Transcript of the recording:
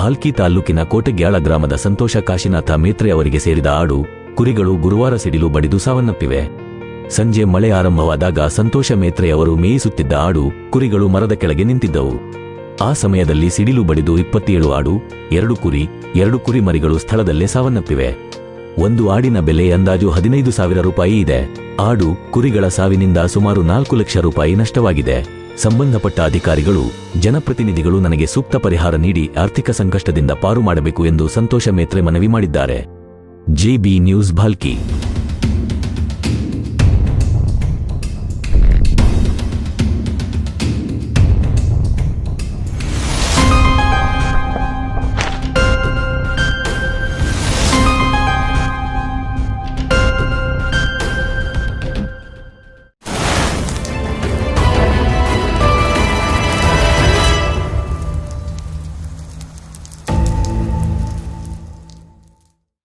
ಭಾಲ್ಕಿ ತಾಲ್ಲೂಕಿನ ಕೋಟೆಗ್ಯಾಳ ಗ್ರಾಮದ ಸಂತೋಷ ಕಾಶಿನಾಥ ಮೇತ್ರೆ ಅವರಿಗೆ ಸೇರಿದ ಆಡು, ಕುರಿಗಳು ಗುರುವಾರ ಸಿಡಿಲು ಬಡಿದು ಸಾವನ್ನಪ್ಪಿವೆ. ಸಂಜೆ ಮಳೆ ಆರಂಭವಾದಾಗ ಸಂತೋಷ ಮೇತ್ರೆ ಅವರು ಮೇಯಿಸುತ್ತಿದ್ದ ಆಡು, ಕುರಿಗಳು ಮರದ ಕೆಳಗೆ ನಿಂತಿದ್ದವು. ಆ ಸಮಯದಲ್ಲಿ ಸಿಡಿಲು ಬಡಿದು ಇಪ್ಪತ್ತೇಳು ಆಡು, ಎರಡು ಕುರಿ ಎರಡು ಕುರಿ ಮರಿಗಳು ಸ್ಥಳದಲ್ಲೇ ಸಾವನ್ನಪ್ಪಿವೆ. ಒಂದು ಆಡಿನ ಬೆಲೆ ಅಂದಾಜು ಹದಿನೈದು ಸಾವಿರ ರೂಪಾಯಿ ಇದೆ. ಆಡು, ಕುರಿಗಳ ಸಾವಿನಿಂದ ಸುಮಾರು ನಾಲ್ಕು ಲಕ್ಷ ರೂಪಾಯಿ ನಷ್ಟವಾಗಿದೆ. ಸಂಬಂಧಪಟ್ಟ ಅಧಿಕಾರಿಗಳು, ಜನಪ್ರತಿನಿಧಿಗಳು ನನಗೆ ಸೂಕ್ತ ಪರಿಹಾರ ನೀಡಿ ಆರ್ಥಿಕ ಸಂಕಷ್ಟದಿಂದ ಪಾರು ಮಾಡಬೇಕು ಎಂದು ಸಂತೋಷ ಮೇತ್ರೆ ಮನವಿ ಮಾಡಿದ್ದಾರೆ. JB news Bhalki